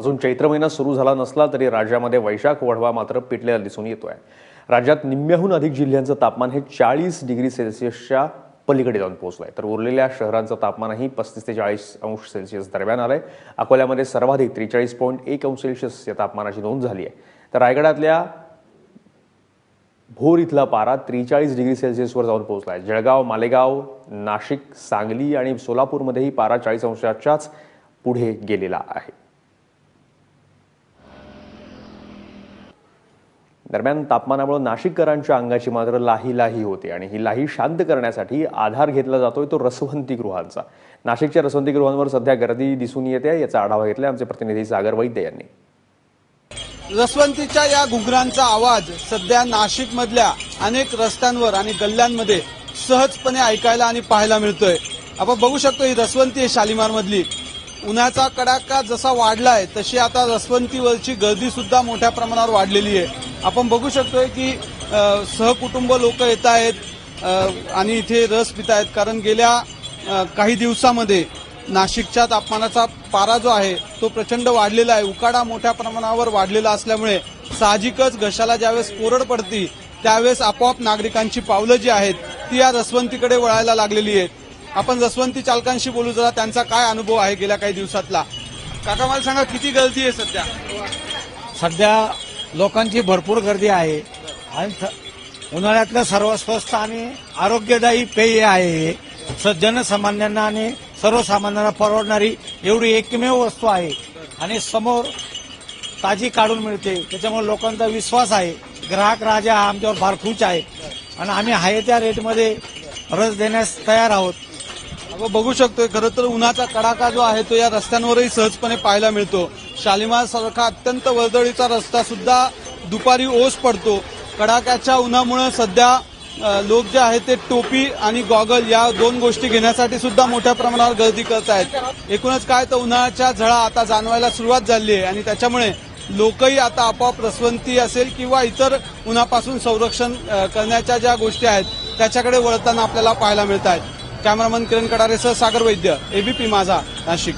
अजून चैत्र महिना सुरू झाला नसला तरी राज्यामध्ये वैशाख वढवा मात्र पेटलेला दिसून येतोय. राज्यात निम्म्याहून अधिक जिल्ह्यांचं तापमान हे चाळीस डिग्री सेल्सिअसच्या पलीकडे जाऊन पोहोचलं आहे तर उरलेल्या शहरांचं तापमानही पस्तीस ते चाळीस अंश सेल्सिअस दरम्यान आलं आहे अकोल्यामध्ये सर्वाधिक त्रेचाळीस पॉईंट एक अंश सेल्सिअस या तापमानाची नोंद झाली आहे. तर रायगडातल्या भोर इथला पारा त्रेचाळीस डिग्री सेल्सिअसवर जाऊन पोहोचला आहे जळगाव मालेगाव नाशिक सांगली आणि सोलापूरमध्येही पारा चाळीस अंशाच्याच पुढे गेलेला आहे. दरम्यान तापमानामुळे नाशिककरांच्या अंगाची मात्र लाही लाही होते आणि ही लाही शांत करण्यासाठी आधार घेतला जातोय तो रसवंतीगृहांचा नाशिकच्या रसवंतीगृहांवर सध्या गर्दी दिसून येते याचा आढावा घेतला आमचे प्रतिनिधी सागर वैद्य यांनी. रसवंतीच्या या घुंगरांचा आवाज सध्या नाशिक मधल्या अनेक रस्त्यांवर आणि गल्ल्यांमध्ये सहजपणे ऐकायला आणि पाहायला मिळतोय. आपण बघू शकतो ही रसवंती आहे शालिमार मधली उन्हाचा कडाका जसा वाढलाय तशी आता रसवंतीवरची गर्दी सुद्धा मोठ्या प्रमाणावर वाढलेली आहे. आपण बघू शकतोय की सहकुटुंब लोक येत आहेत आणि इथे रस पित आहेत. कारण गेल्या काही दिवसामध्ये नाशिकच्या तापमानाचा पारा जो आहे तो प्रचंड वाढलेला आहे. उकाडा मोठ्या प्रमाणावर वाढलेला असल्यामुळे साहजिकच घशाला ज्यावेळेस कोरड पडती त्यावेळेस आपोआप नागरिकांची पावलं जी आहेत ती या रसवंतीकडे वळायला लागलेली आहेत. आपण जसवंती चालकांशी बोलू जरा त्यांचा काय अनुभव आहे गेल्या काही दिवसातला? काका मला सांगा किती गर्दी आहे सध्या? सध्या लोकांची भरपूर गर्दी आहे. आणि थ- उन्हाळ्यातलं सर्व स्वस्त आणि आरोग्यदायी पेय आहे हे. जनसामान्यांना आणि सर्वसामान्यांना परवडणारी एवढी एकमेव वस्तू आहे. आणि समोर ताजी काढून मिळते. त्याच्यामुळे लोकांचा विश्वास आहे. ग्राहक राजा हा आमच्यावर फार खुश आहे. आणि आम्ही आहे त्या रेटमध्ये रस देण्यास तयार आहोत. व बघू शकतोय खरं तर उन्हाचा कडाका जो आहे तो या रस्त्यांवरही सहजपणे पाहायला मिळतो. शालिमार सारखा अत्यंत वर्दळीचा रस्ता सुद्धा दुपारी ओस पडतो. कडाक्याच्या उन्हामुळे सध्या लोक जे आहेत ते टोपी आणि गॉगल या दोन गोष्टी घेण्यासाठी सुद्धा मोठ्या प्रमाणावर गर्दी करत आहेत. एकूणच काय तर उन्हाळ्याच्या झळा आता जाणवायला सुरुवात झाली आहे आणि त्याच्यामुळे लोकही आता आपोआप रसवंती असेल किंवा इतर उन्हापासून संरक्षण करण्याच्या ज्या गोष्टी आहेत त्याच्याकडे वळताना आपल्याला पाहायला मिळत आहेत. कॅमेरामन किरण कडारेसह सागर वैद्य एबीपी माझा नाशिक.